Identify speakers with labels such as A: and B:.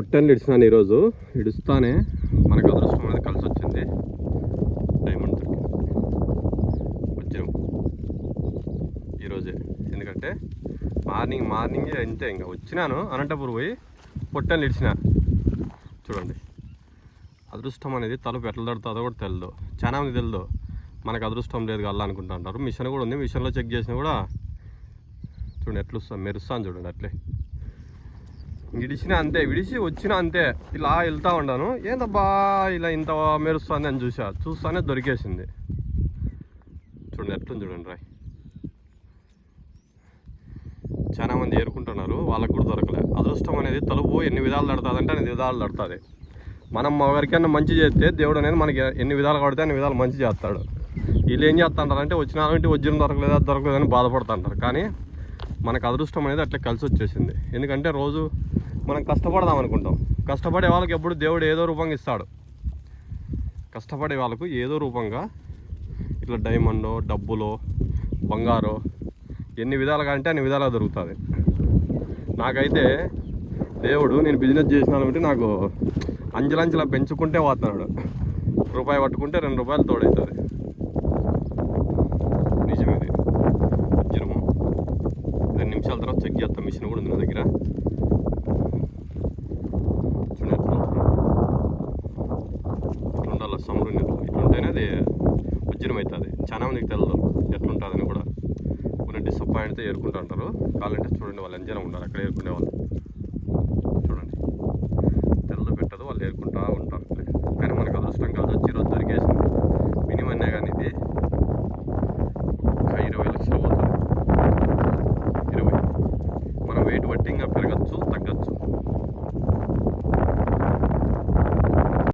A: పుట్టని ఇడిచినాను ఈరోజు. ఇడుస్తానే మనకు అదృష్టం అనేది కలిసి వచ్చింది డైమండ్ వచ్చాము ఈరోజే. ఎందుకంటే మార్నింగ్ మార్నింగే అంతే ఇంకా. వచ్చినాను అనంతపురం పోయి పొట్టని ఇడిచిన చూడండి. అదృష్టం అనేది తలుపు ఎట్లా దొరుకుతుందో కూడా తెలియదు చాలా మంది తెలియదు మనకు అదృష్టం లేదు కల్లా అనుకుంటా అంటారు మిషన్ కూడా ఉంది. మిషన్లో చెక్ చేసినా కూడా చూడండి ఎట్లా వస్తాను మెరుస్తాను చూడండి అట్లే. విడిచిన అంతే విడిచి వచ్చిన అంతే. ఇలా వెళ్తా ఉన్నాను ఏందబ్బా ఇలా ఇంత మెరుస్తుంది అని చూసా. చూస్తానే దొరికేసింది. చూడండి ఎట్లుంది చూడండి రాయ్. చాలా మంది ఏరుకుంటున్నారు. వాళ్ళకు కూడా దొరకలే. అదృష్టం అనేది తలుపు ఎన్ని విధాలు దడతాదంటే అన్ని విధాలు దడుతుంది మనం ఎవరికైనా మంచి చేస్తే దేవుడు అనేది మనకి ఎన్ని విధాలు పడితే అన్ని విధాలు మంచి చేస్తాడు. వీళ్ళు ఏం చేస్తుంటారంటే వచ్చిన అంటే వజ్రం దొరకలేదా? దొరకలేదని బాధపడుతుంటారు. కానీ మనకు అదృష్టం అనేది అట్లా కలిసి వచ్చేసింది. ఎందుకంటే రోజు మనం కష్టపడదాం అనుకుంటాం. కష్టపడే వాళ్ళకి ఎప్పుడు దేవుడు ఏదో రూపంగా ఇస్తాడు. కష్టపడే వాళ్ళకు ఏదో రూపంగా ఇట్లా డైమండో డబ్బులో బంగారో ఎన్ని విధాలుగా అంటే అన్ని విధాలుగా దొరుకుతుంది. నాకైతే దేవుడు నేను బిజినెస్ చేసినానంటే నాకు అంచెలంచెలా పెంచుకుంటే పోతున్నాడు. రూపాయి పట్టుకుంటే రెండు రూపాయలు తోడవుతుంది నిజమేది. జనము రెండు నిమిషాల తర్వాత చెక్ చేస్తాం మిషన్ కూడా ఉంది నా దగ్గర. అది ఉజ్జనం అవుతుంది చాలా మందికి తెలియదు ఎట్లుంటుందని కూడా. కొన్ని డిసప్పాయింట్తో ఏరుకుంటూ ఉంటారు. కాలంటే చూడండి వాళ్ళు ఎంజాయ్ ఉండాలి అక్కడ ఏరుకునే వాళ్ళు. చూడండి. తెల్లదు పెట్టదు వాళ్ళు ఏరుకుంటూ ఉంటారు. కానీ మనకు అదృష్టం కాదు. వచ్చి ఈరోజు మినిమం మినిమం కానీ ఇది ఇరవై లక్షలు పోతుంది. ఇరవై. మనం వెయిట్ బట్టి ఇంకా పెరగచ్చు తగ్గచ్చు.